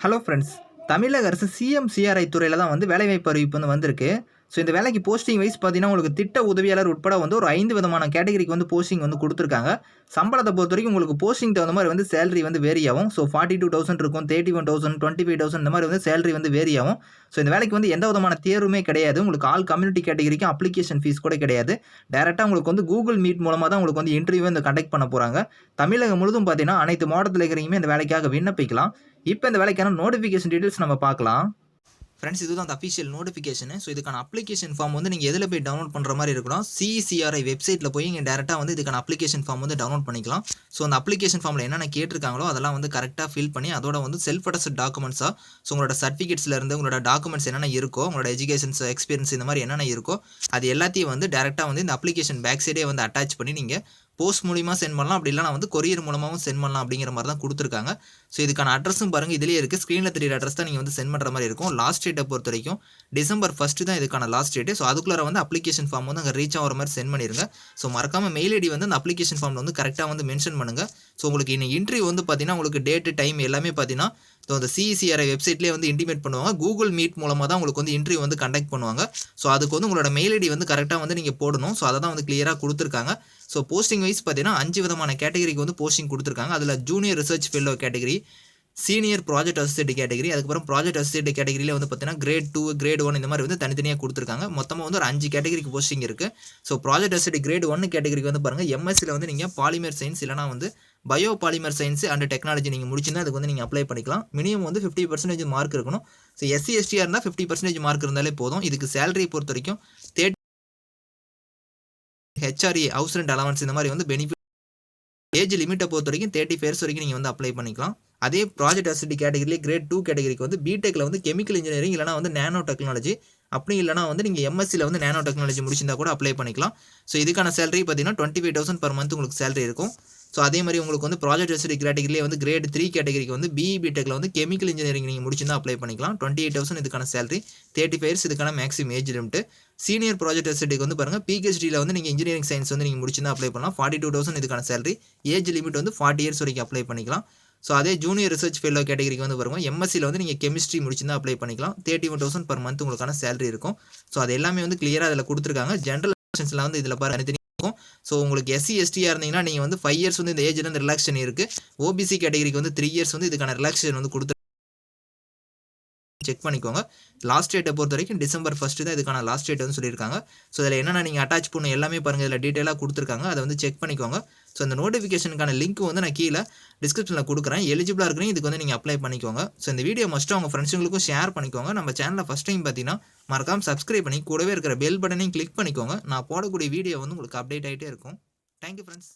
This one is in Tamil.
ஹலோ ஃப்ரெண்ட்ஸ் தமிழக அரசு சிஎம் சிஆர்ஐ துறையில் தான் வந்து வேலைவாய்ப்பு அறிவிப்பு வந்து வந்திருக்கு. ஸோ இந்த வேலைக்கு போஸ்டிங் வைஸ் பார்த்தீங்கன்னா உங்களுக்கு திட்ட உதவியாளர் உட்பட வந்து ஒரு ஐந்து விதமான கேட்டகரிக்கு வந்து போஸ்டிங் வந்து கொடுத்துருக்காங்க. சம்பளத்தை பொறுத்த வரைக்கும் உங்களுக்கு போஸ்டிங் தகுந்த மாதிரி வந்து சேலரி வந்து வேரி ஆகும். ஸோ ஃபார்ட்டி டூ தௌசண்ட் இருக்கும் thirty one thousand twenty five thousand இந்த மாதிரி வந்து சேலரி வந்து வேரி ஆகும். ஸோ இந்த வேலைக்கு வந்து எந்த விதமான தேர்வுமே கிடையாது. உங்களுக்கு ஆல் கம்யூனிட்டி கேட்டகரிக்கும் அப்ளிகேஷன் ஃபீஸ் கூட கிடையாது. டேரெக்டாக உங்களுக்கு வந்து கூகுள் மீட் மூலமாக தான் உங்களுக்கு வந்து இன்டர்வியூ வந்து கண்டக்ட் பண்ண போகிறாங்க தமிழகம் முழுதும் பார்த்தீங்கன்னா அனைத்து மாவட்டத்தில் இருக்கிறவங்க இந்த வேலைக்காக விண்ணப்பிக்கலாம். இப்போ இந்த வேலைக்கான நோட்டிஃபிகேஷன் டீட்டெயில்ஸ் நம்ம பார்க்கலாம். ஃப்ரெண்ட்ஸ் இதுதான் அந்த அஃபிஷியல் நோட்டிஃபிகேஷன் ஸோ இதுக்கான அப்ளிகேஷன் ஃபார்ம் வந்து நீங்கள் எதில் போய் டவுன்லோட் பண்ணுற மாதிரி இருக்கணும்? சிசிஆர்ஐ வெப்சைட்டில் போய் நீங்கள் டேரெக்டாக வந்து இதுக்கான அப்ளிகேஷன் ஃபார்ம் வந்து டவுன்லோட் பண்ணிக்கலாம். ஸோ அந்த அப்ளிகேஷன் ஃபார்மில் என்னென்ன கேட்டிருக்காங்களோ அதெல்லாம் வந்து கரெக்டாக ஃபில் பண்ணி அதோட வந்து செல்ஃப் அட்டஸ்ட் டாக்குமெண்ட்ஸாக ஸோ உங்களோட சர்டிஃபிகேட்ஸ்லேருந்து உங்களோட டாக்குமெண்ட்ஸ் என்னென்ன இருக்கோ உங்களோட எஜுகேஷன்ஸ் எக்ஸ்பீரியன்ஸ் இந்த மாதிரி என்னென்ன இருக்கோ அது எல்லாத்தையும் வந்து டேரெக்டாக வந்து இந்த அப்ளிகேஷன் பேக் சைடே வந்து அட்டாச் பண்ணி நீங்கள் போஸ்ட் மூலிமா சென்ட் பண்ணலாம். அப்படி இல்லைனா வந்து கொரியர் மூலமாகவும் சென்ட் பண்ணலாம் அப்படிங்கிற மாதிரி தான் கொடுத்துருக்காங்க. ஸோ இதுக்கான அட்ரஸும் பாருங்கள் இதிலே இருக்குது ஸ்க்ரீனில் தெரியுற அட்ரஸ் தான் நீங்கள் வந்து சென்ட் பண்ணுற மாதிரி இருக்கும். லாஸ்ட் டேட்டை பொறுத்த வரைக்கும் டிசம்பர் ஃபஸ்ட்டு தான் இதுக்கான லாஸ்ட் டேட்டு ஸோ அதுக்குள்ளே வந்து அப்ளிகேஷன் ஃபார்ம் வந்து அங்கே ரீச் ஆகிற மாதிரி சென்ட் பண்ணிடுங்க ஸோ மறக்காமல் மெயில் ஐடி வந்து அந்த அப்ளிகேஷன் ஃபார்மில் வந்து கரெக்டாக வந்து மென்ஷன் பண்ணுங்கள் ஸோ உங்களுக்கு இன்னும் இன்டர்வியூ வந்து பார்த்தீங்கன்னா உங்களுக்கு டேட்டு டைம் எல்லாமே பார்த்தீங்கன்னா ஸோ அந்த சிஇசிஆர்ஐ வெப்சைட்லேயே வந்து இன்டிமேட் பண்ணுவாங்க. கூகுள் மீட் மூலமாக தான் உங்களுக்கு வந்து இன்டர்வியூ வந்து கண்டக்ட் பண்ணுவாங்க. ஸோ அதுக்கு வந்து உங்களோட மெயில் ஐடி வந்து கரெக்டாக வந்து நீங்கள் போடணும். ஸோ அதை தான் வந்து கிளியராக கொடுத்துருக்காங்க. ஸோ போஸ்டிங் வைஸ் பார்த்தீங்கன்னா அஞ்சு விதமான கேட்டகரிக்கு வந்து போஸ்டிங் கொடுத்துருக்காங்க. அதில் junior research fellow category senior project associate category அதுக்கப்புறம் ப்ராஜெக்ட் அசோசியேட் கேட்டகரியில் வந்து பார்த்தீங்கன்னா கிரேட் டூ கிரேட் ஒன் இந்த மாதிரி வந்து தனித்தனியாக கொடுத்துருக்காங்க. மொத்தமாக வந்து ஒரு அஞ்சு கேட்டகரிக்கு போஸ்டிங் இருக்குது so project associate grade one கேட்டகரிக்கு வந்து பாருங்கள் எம்எஸ்சியில் வந்து நீங்கள் பாலிமர் சயின்ஸ் இல்லைனா வந்து bio polymer science and technology நீங்கள் முடிச்சிருந்தா அதுக்கு வந்து நீங்கள் அப்ளை பண்ணிக்கலாம். மினிமம் வந்து ஃபிஃப்டி பர்சன்டேஜ் மார்க் இருக்கணும். ஸோ எஸ்சி எஸ்டியாக இருந்தால் ஃபிஃப்டி பர்சன்டேஜ் மார்க் இருந்தாலே போதும். இதுக்கு சேலரி பொறுத்த வரைக்கும் thirty H R A house rent allowance இந்த மாதிரி வந்து பெனிஃபிட் ஏஜ் லிமிட்டை பொறுத்த வரைக்கும் தேர்ட்டி ஃபேர்ஸ் வரைக்கும் நீங்கள் வந்து அப்ளை பண்ணிக்கலாம். அதே ப்ராஜெக்ட் அசிட்டி கேட்டகரியிலே கிரேட் டூ கேட்டகரிக்கு வந்து பிடெக்கில் வந்து கெமிக்கல் இன்ஜினியரிங் இல்லைனா வந்து நேனோ டெக்னாலஜி அப்படி இல்லைனா வந்து நீங்கள் எம்எஸ்சியில் வந்து நேனோ டெக்னாலஜி முடிச்சிருந்தா கூட அப்ளை பண்ணிக்கலாம். ஸோ இதுக்கான சேலரி பார்த்தீங்கன்னா twenty five thousand per month உங்களுக்கு சேலரி இருக்கும். ஸோ அதே மாதிரி உங்களுக்கு வந்து ப்ராஜெக்ட் ரெசிடி கேட்டகரியிலே வந்து கிரேட் த்ரீ கேட்டகரிக்கு வந்து பிஇ பிடெக்கில் வந்து கெமிக்கல் இன்ஜினியரிங் நீங்கள் முடிச்சிருந்தா அப்ளை பண்ணிக்கலாம். டுவெண்ட்டி எயிட் தௌசண்ட் இதுக்கான சேலரி தேர்ட்டி ஃபைவ்ஸ் இதுக்கான maximum age limit senior project அசிட்டிக்கு வந்து பாருங்கள் பிஹெச்டியில் வந்து நீங்கள் இன்ஜினியரிங் சயின்ஸ் வந்து நீங்கள் முடிச்சிருந்தா அப்ளை பண்ணலாம். ஃபார்ட்டி டூ தௌசண்ட் இதுக்கான சேலரி ஏஜ் லிமிட் வந்து ஃபார்ட்டி இயர்ஸ் வரைக்கும் அப்ளை பண்ணிக்கலாம். ஸோ அதே ஜூனியர் ரிசர்ச் ஃபெல்லோ கேட்டகரிக்கு வந்து பாருங்கள் எம்எஸ்சியில் வந்து நீங்கள் கெமிஸ்ட்ரி முடிச்சிருந்தா அப்ளை பண்ணிக்கலாம். Thirty one thousand per month உங்களுக்கான சேலரி இருக்கும். ஸோ அது எல்லாமே வந்து கிளியராக அதில் கொடுத்துருக்காங்க. ஜென்ரல் ஆப்ஷன்ஸில் வந்து இதில் பாரு தனித்தனி இருக்கும். ஸோ உங்களுக்கு எஸ்சி எஸ்டியாக இருந்தீங்கன்னா நீங்கள் வந்து ஃபைவ் இயர்ஸ் வந்து இந்த ஏஜ்லேருந்து ரிலாக்ஷன் ரிலாக்ஸேஷன் இருக்குது ஓபிசி கேட்டகரிக்கு வந்து த்ரீ இயர்ஸ் வந்து இதுக்கான ரிலாக்ஸேஷன் வந்து கொடுத்து செக் பண்ணிக்கோங்க. லாஸ்ட் டேட்டை பொறுத்த வரைக்கும் டிசம்பர் ஃபஸ்ட்டு தான் இதுக்கான லாஸ்ட் டேட் வந்து சொல்லியிருக்காங்க. ஸோ இதில் என்னென்ன நீங்கள் அட்டாச் பண்ணணும் எல்லாமே பாருங்கள் இதில் டீட்டெயிலாக கொடுத்துருக்காங்க. அதை வந்து செக் பண்ணிக்கோங்க. ஸோ இந்த நோட்டிஃபிகேஷனுக்கான லிங்க் வந்து நான் கீழே டிஸ்கிரிப்ஷனில் கொடுக்குறேன். எலிஜிபிளாக இருக்கிறேன் இதுக்கு வந்து நீங்கள் அப்ளை பண்ணிக்கோங்க. ஸோ இந்த வீடியோ மஸ்ட்டு அவங்க ஃப்ரெண்ட்ஸுங்களுக்கும் ஷேர் பண்ணிக்கோங்க. நம்ம சேனலில் ஃபஸ்ட் டைம் பார்த்தீங்கன்னா மறக்காமல் சப்ஸ்கிரைப் பண்ணி கூடவே இருக்கிற பெல் பட்டனையும் கிளிக் பண்ணிக்கோங்க. நான் போடக்கூடிய வீடியோ வந்து உங்களுக்கு அப்டேட் ஆகிட்டே இருக்கும். Thank you friends